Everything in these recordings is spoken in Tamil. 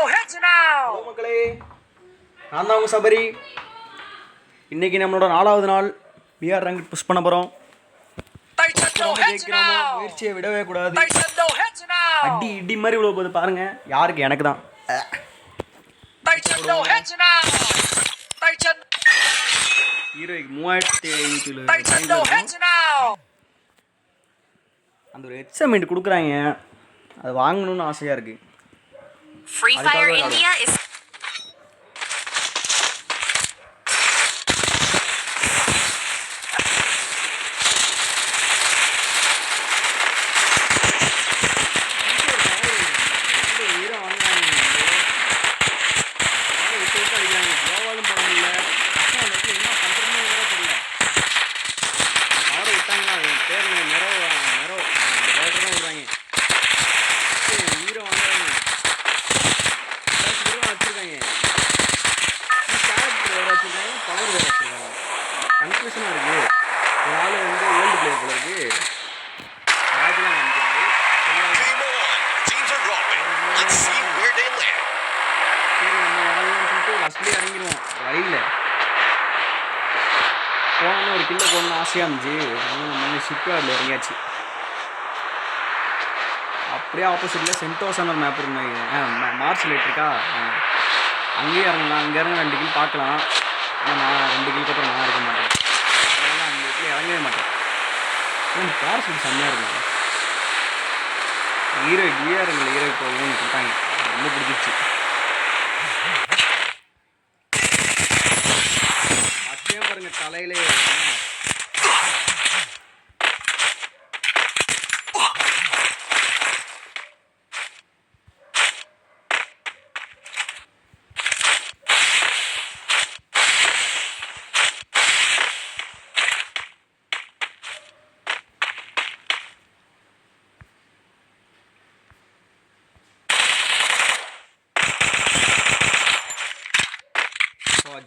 now. ஹலோ மக்களே நான் தான் உங்கள் சபரி. இன்னைக்கு நம்மளோட நாலாவது நாள் பிஆர் ரேங்க் புஷ் பண்ண போகிறோம். முயற்சியை விடவே கூடாது. அடி இடி மாதிரி இவ்வளோ போகுது பாருங்க. யாருக்கு? எனக்கு தான். ஹீரோய்க்கு மூவாயிரத்தி ஐநூறு. அந்த ஒரு எக்ஸாமெண்ட் கொடுக்குறாங்க. அது வாங்கணும்னு ஆசையாக இருக்குது Free Fire India is போனோன்னு ஒரு கிலோ போகணும்னு ஆசையாக இருந்துச்சு. ஷிப்யார்டில் இறங்கியாச்சு. அப்படியே ஆப்போசிட்டில் சென்டோசான ஒரு மேப் இருந்தாங்க மார்ச் லைட் இருக்கா? ஆ. அங்கேயே இறங்கலாம். அங்கே இறங்க ரெண்டு கில் பார்க்கலாம். ஆனால் நான் ரெண்டு கிலுக்கு அப்புறம் நான் இருக்க மாட்டேன். அதனால் அந்த இடத்துல இறங்கவே மாட்டேன். ஆனால் பேரசூட் செம்மையாக இருக்கும் ஹீரோ டிஆர்எல் ஹீரோ போகணும்னு சொல்லிட்டாங்க. ரொம்ப பிடிச்சிருச்சு அச்சையும் பாருங்க தலையிலே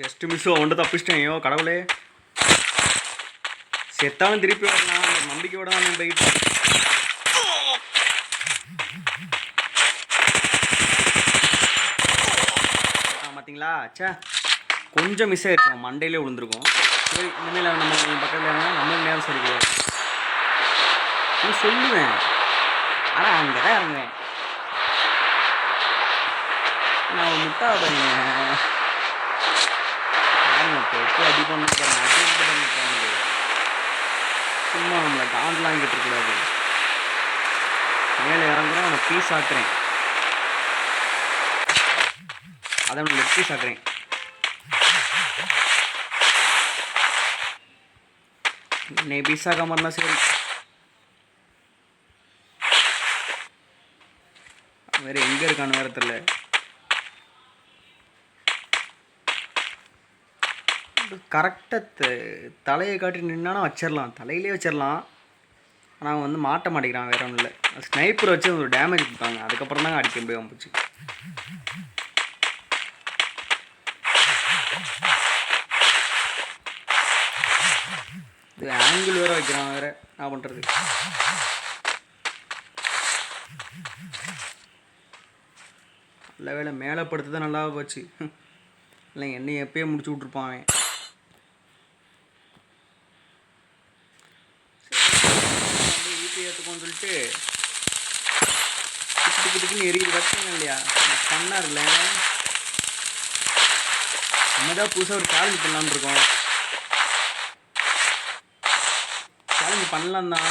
ஜஸ்ட் மிஸ்ஸோ ஒன்று தப்பிச்சிட்டேன். ஐயோ கடவுளே. செத்தாலும் திருப்பி வரலாம். அந்த நம்பிக்கையோட தான் போயிட்டு பார்த்தீங்களா ச்சே. கொஞ்சம் மிஸ் ஆயிடுச்சு. மண்டையிலே விழுந்திருக்கும். சரி இனிமேல் நம்ம பக்கத்தில் இருந்தால் நம்மளுக்கு நேரம் சரி கிடையாது நான் சொல்லுவேன். ஆனால் அங்கே தான் இறங்குவேன். நான் முட்டா பையன். பாருங்க அடி பண்ண பாருங்க அடி பண்ண சும்மா நம்மளை காண்டெலாம் கேட்டுக்கூடாது மேலே இறங்குறேன் அவனை பீஸ் ஆக்குறேன் அதை அவனை பீஸ் ஆக்குறேன் என்னை பீஸ் ஆகாம இருந்தால் சரி. வேற எங்கே இருக்கான்னு வேற தெரியல. கரெக்டாக தலையை காட்டி நின்னா வச்சிடலாம் தலையிலே வச்சிடலாம் ஆனால் வந்து மாட்ட மாட்டேங்கிறான். வேற ஒன்றும் இல்லை. ஸ்னைப்பர் வச்சு ஒரு டேமேஜ் கொடுத்தாங்க. அதுக்கப்புறம் தான் அடிக்க போய் வந்துச்சு இது ஆங்கிள் வேற வைக்கிறான் வேற. என்ன பண்ணுறது நல்ல வேலை மேலே படுத்து தான் நல்லா போச்சு. இல்லை என்னை எப்பயே முடிச்சு விட்ருப்பான் அவன் அப்படியே வீட்டு போட்டு சொல்லிட்டு திக்கு எரியுது பார்த்தீங்க இல்லையா? பண்ணார் இல்லை நம்ம தான் புதுசாக ஒரு சேலஞ்ச் பண்ணலான்னு இருக்கோம். சேலஞ்ச் பண்ணலாம் தான்.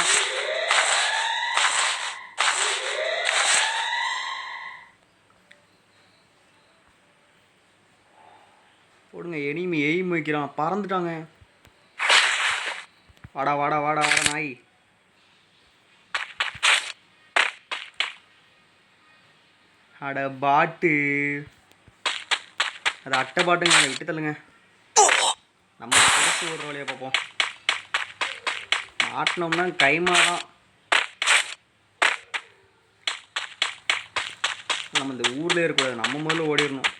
போடுங்க எனிமி எய்ம் வைக்கிறான். பறந்துட்டாங்க. வாடா வாடா வாடா வாடா நாய். அட பாட்டு. அது அட்டை பாட்டுங்க அதை விட்டு தள்ளுங்க. நம்ம புதுசு ஒரு வழியை பார்ப்போம். மாட்டினோம்னா கைமா தான் நம்ம இந்த ஊர்லேயே இருக்கக்கூடாது நம்ம முதல்ல ஓடிடணும்.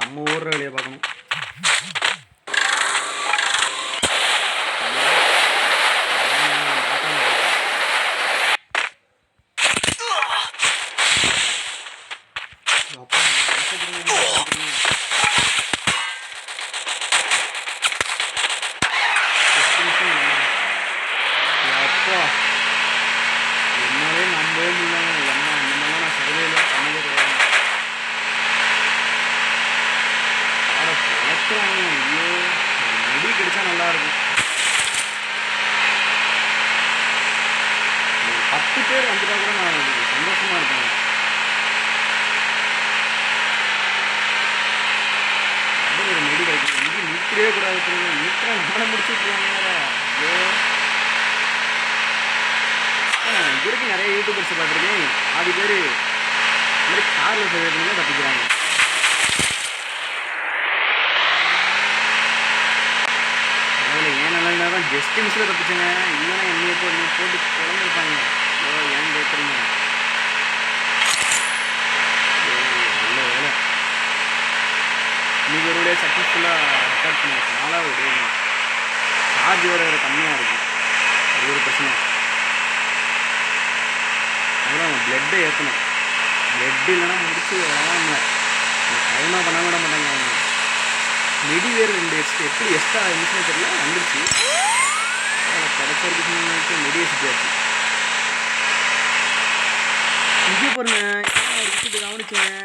நம்ம ஓடுற வழியை பார்க்கணும். பத்து பேர் வந்துட்டா கூட நான் எனக்கு சந்தோஷமா இருப்பேன். ஒரு நெடி கிடைக்கும் எங்கேயும் நிறுத்தவே கூடாது நிறுத்தினா நம்மளை முடிச்சு விட்டுருவாங்க வேற. ஐயோ. ஆனா, நிறைய யூடியூபர்ஸ் பார்த்துருக்கேன். பாதி பேர் இந்த மாதிரி காரில் செய்யறதுனால தப்பிக்கிறாங்க. ஜஸ்ட் மிஸ்ஸில் தப்பிச்சேங்க. இல்லைன்னா என்னைய போட்டு நீ போட்டு குழந்திருப்பாங்க ஐயோ ஏன் கேட்குறீங்க நல்ல வேலை. இன்னைக்கு ஒரு சக்ஸஸ்ஃபுல்லாக ரெக்கார்ட் பண்ணியாச்சு. நாலாவது டே சார்ஜ் வர வேறு கம்மியாக இருக்குது அது ஒரு பிரச்சனை. அப்புறம் பிளட்டை ஏற்றணும் பிளட் இல்லைன்னா முடிச்சு வராம டைமாக பண்ண விட மாட்டாங்க அவங்க. நெடி வேறு ரெண்டு எக்ஸ்ட்ரா எப்படி எக்ஸ்ட்ரா இருந்துச்சுன்னு தெரியல? வந்துருச்சு. அதில் நிறைய வரைக்கும் சுற்றியாச்சு இங்கே பாருங்க ஒரு விஷயத்தை கவனிச்சேன்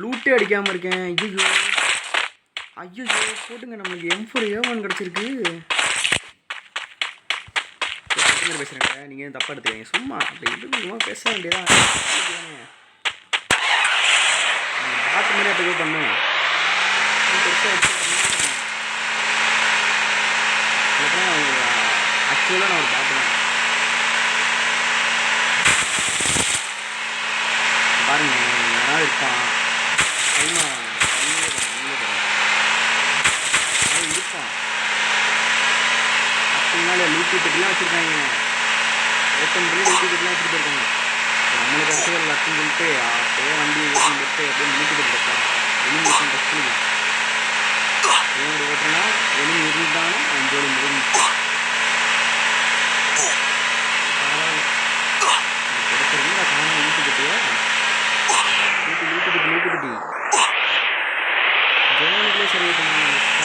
லூட்டே அடிக்காமல் இருக்கேன். ஐயோ ஐயோ போட்டுங்க நம்மளுக்கு எம் ஃபோர் ஏ ஒன் கிடச்சிருக்கு. பேசுகிறேங்க நீங்கள் தப்பாக எடுத்துக்கங்க சும்மா அப்படி இது சும்மா பேச வேண்டியதான் பார்த்து மாதிரி அப்படியே பண்ணுவேன் பெருசாக ஆக்சுவலாக நான் ஒரு பாட்டு பாருங்க யாராவது இருப்பான் கைமா இருப்பான் லூட்டி பெட்டிலாம் வச்சுருக்காங்க. ஓப்பன் பண்ணி லூட்டி பெட்டிலாம் வச்சுட்டு போயிருக்காங்க. நம்மளுக்கு லக்குன்னு சொல்லிட்டு அப்படியே வண்டியை ஓப்பன் அப்படியே லூட்டி பெட்டி வைக்கலாம் எலிமி ஓப்பன் பண்ணிக்கலாம் இருந்தாலும் ஜோடி முடிஞ்சு பரவாயில்ல கிடைச்சிருந்து நான் காணும் லூட்டி பெட்டியா லூட்டி லூட்டி பெட்டி லூட்டி பெட்டி ஜோனுக்குள்ளே சரி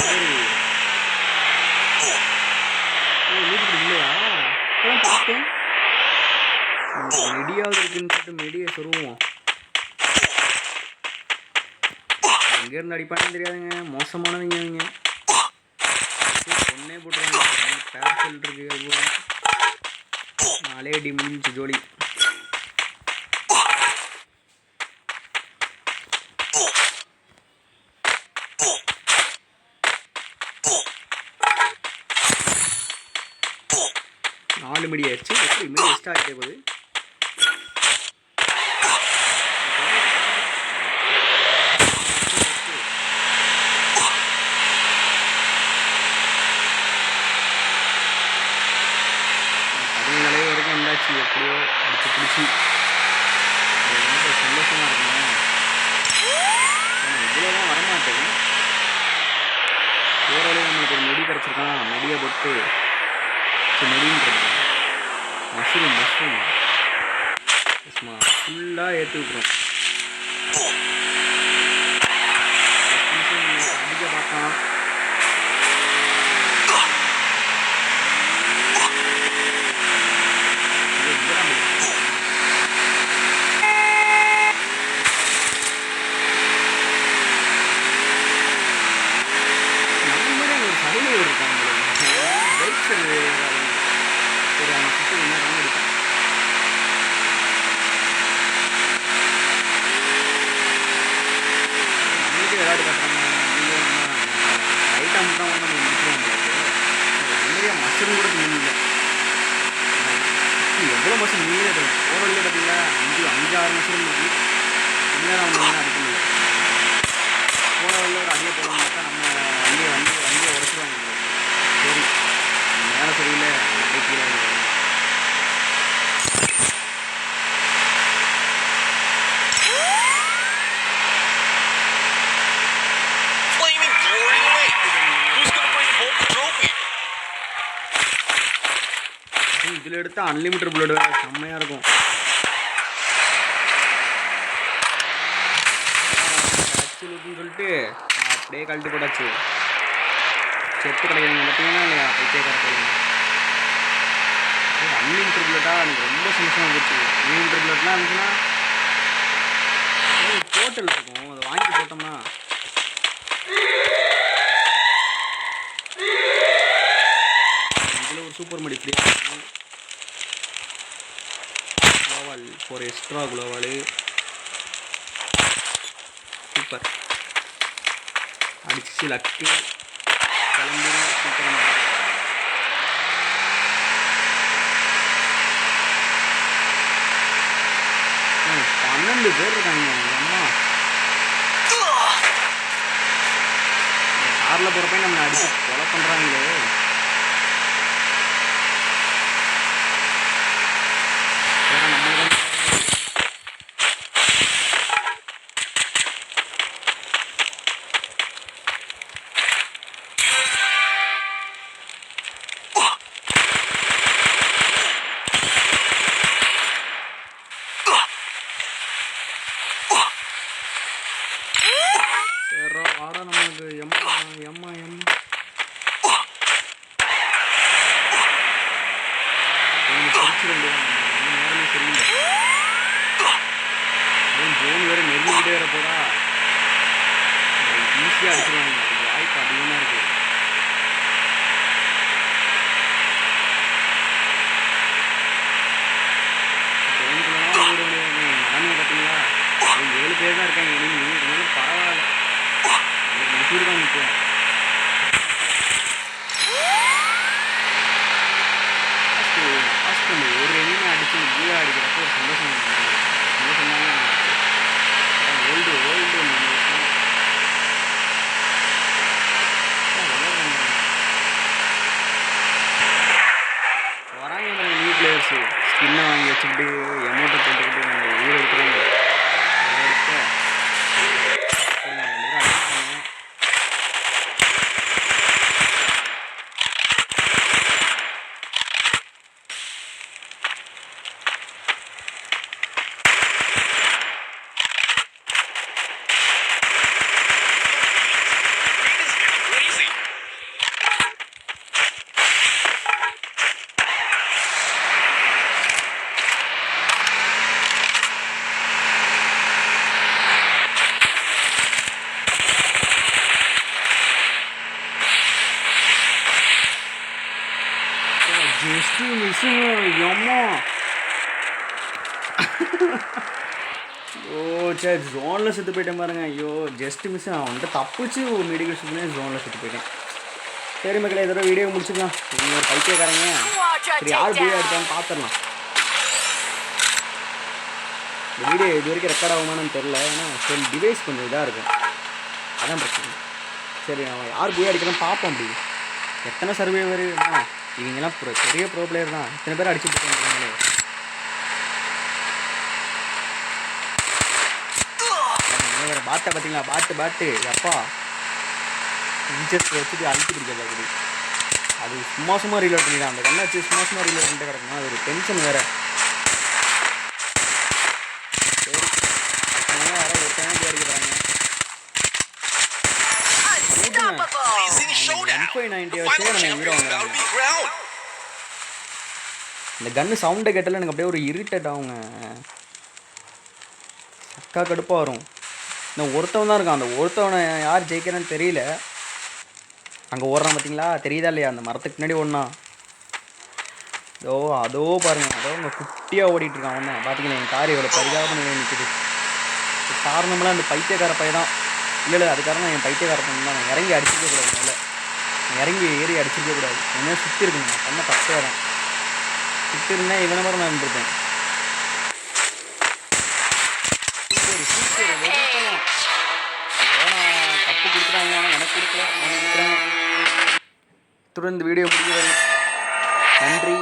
சரி ஓ வீட்டுக்கு இல்லையா இப்போதான் பார்த்தேன் மெடியாவது இருக்குன்னு சொல்லிட்டு மெடியை சொருவோம் எங்கேருந்து அடிப்பான்னு தெரியாதுங்க. மோசமானவங்க அவங்க பொண்ணே போட்டுருவாங்க பேரசல் இருக்கு அது போல. நாலே அடி முடிஞ்சு ஜோலி. நாலு மணி ஆயிடுச்சு. எப்படி? மீன் எக்ஸ்ட்ரா ஆகிட்டே போகுது பதினேழு வரைக்கும் வந்தாச்சு எப்படியோ அடிச்சு பிடிச்சி அது ரொம்ப சந்தோஷமா இருக்குங்க இவ்வளோதான் வரமாட்டேன் போகிற வழியில் நம்மளுக்கு ஒரு மெடி கிடச்சிருக்கான் மெடியை போட்டு மெடின்றது மஷ்ரூம் ஃபுல்லாக ஏற்றி அடிக்க பார்த்தான் இது இதுதான் இருக்கு. நம்ம மாதிரி அங்க ஒரு சைடில் இருக்காங்க பைக் சரி ஒரு அவன் சுற்றி என்ன ரன் அடிப்பான் நம்மளுக்கே விளையாட்டு காட்டுறாங்க லைட்டாக மட்டும் வந்து நம்ம முடிச்சிருவோம் நிறைய மஷ்ரூம் கூட தின்னு எவ்வளோ மஷ்ரூம் நீங்களே தெரியும் போகிற வழியில் பார்த்தீங்களா அஞ்சு அஞ்சு ஆறு மஷ்ரூம் இருக்கு இன்னும் அவங்க என்ன அடிக்க முடியல போகிற வழியில் ஒரு அடியை போடணும்னாக்கா நம்ம வண்டியை வண்டி வண்டியை உடச்சிருவாங்க. சரி. மேலே சரியில்லை. trophy? இதில் எடுத்தா அன்லிமிட்டட் வேறு செம்மையாக இருக்கும். கிடச்சிருக்குன்னு சொல்லிட்டு அப்படியே கழட்டி போட்டாச்சு. செத்து கிடைக்கிறீங்க பார்த்தீங்கன்னா இல்லையா? பைத்தியக்கார அன்லிமிட்டட் புல்லட்டாக எனக்கு ரொம்ப சந்தோஷமாக போச்சு அன்லிமிட்டட் புல்லட்லாம் இருந்துச்சுன்னா போர்ட்டல் இருக்கும். அதை வாங்கி போட்டோம்னா. சூப்பர் மடி ஃப்ரீ குளோவால். ஒரு எக்ஸ்ட்ரா குளோவால். சூப்பர் அடிச்சு லக்கு கிளம்பி சூப்பராக பன்னெண்டு பேர் இருக்காங்க அம்மா. காரில் போகிறப்ப நம்ம அடிச்சு கொலை பண்ணுறாங்களே வேற வாடா நமக்கு எம்மா எம்மா எம் கொஞ்சம் பிடிச்சிட முடியாது நம்ம நேரமே சரியில்லை அதுவும் ஜோன் வேற நெருங்கிட்டே வர போதா ஈஸியாக அடிச்சிருவாங்க அதுக்கு வாய்ப்பு அதிகமாக இருக்கு. பார்த்தீங்களா? ஒரு ஏழு பேர் தான் இருக்காங்க இனிமே இருந்தாலும் பரவாயில்ல. தான் நிற்கும் லாஸ்ட் அந்த ஒரு எண்ணிமே அடிச்சு கீழே அடிக்கிறப்ப ஒரு சந்தோஷம். இருக்கு. சந்தோஷம் தானே ஓல்டு ஓல்டு வராங்க பாருங்க நியூ பிளேயர்ஸு ஸ்கின்னை வாங்கி ஜஸ்ட் மிஸ்ஸுங்க அம்மா ஓ சரி ஜோனில் செத்து போயிட்டேன் பாருங்க. ஐயோ ஜஸ்ட் மிஸ் அவன்கிட்ட தப்பிச்சு ஒரு மெடிக்கல் ஷூட்னே ஜோனில் செத்து போயிட்டேன். சரி மக்களே இதோட வீடியோ முடிச்சுக்கலாம். நீங்கள் ஒரு பைத்தியக்காரங்க. சரி யார் வீடியோ எடுத்தாலும் பார்த்துடலாம் வீடியோ இது வரைக்கும் ரெக்கார்ட் ஆகுமான்னு தெரில ஏன்னா சரி டிவைஸ் கொஞ்சம் இதாக இருக்கும். அதான் பிரச்சனை. சரி அவன் யார் போய் அடிக்கலாம் பார்ப்போம் அப்படி. எத்தனை சர்வே சர்வேவர் இவங்கெல்லாம் பெரிய ப்ரோ பிளேயர் தான். இத்தனை பேர் அடிச்சுட்டு இருக்காங்களே. வேறு பாட்டை பார்த்தீங்களா பாட்டு பாட்டு அப்பா இன்ட்ரெஸ்ட் வச்சுட்டு அழுத்தி பிடிக்காது அப்படி அது சும்மா சும்மா ரீலோட் பண்ணிடலாம் அந்த கண்ணை வச்சு சும்மா சும்மா ரீலோட் பண்ணிட்டு கிடக்கும்? அது ஒரு டென்ஷன் வேறு. ஒருத்தவங்க போய் அடிக்கிறாங்க M590 The வச்சே நம்ம ஹீரோ crowned. இந்த கன்று சவுண்டை கேட்டால எனக்கு அப்படியே ஒரு இரிட்டேட் ஆகுங்க. அக்கா கடுப்பாக வரும். இந்த ஒருத்தவன் தான் இருக்கான். அந்த ஒருத்தவனை யார் ஜெயிக்கிறேன்னு தெரியல. அங்கே ஓடுறான் பார்த்தீங்களா தெரியுதா இல்லையா? அந்த மரத்துக்கு பின்னாடி ஓடனா. ஓ அதோ பாருங்க. அதோ அங்கே குட்டியாக ஓடிட்டு இருக்கான் ஒன்று பார்த்தீங்களா என் கார் எவ்வளோ பரிதாபம் பண்ணி நிற்குது காரணமெல்லாம் அந்த பைத்தியக்கார பையன் தான். இல்லை இல்லை அது காரணம் என் பைத்தியக்கார பையன் தான். நான் இறங்கி அடிச்சிருக்க கூடாது. நான் இறங்கி ஏறி அடிச்சிருக்க கூடாது. என்ன சுற்றி இருக்குங்க நான் பண்ண தப்பே தான் சுற்றி இருந்தால் இவனை மாதிரி நான் இருந்திருப்பேன் ஏன்னா தப்பு கொடுக்குறாங்க. எனக்கு கொடுக்கல. இத்துடன் இந்த வீடியோ முடிகிறது. நன்றி.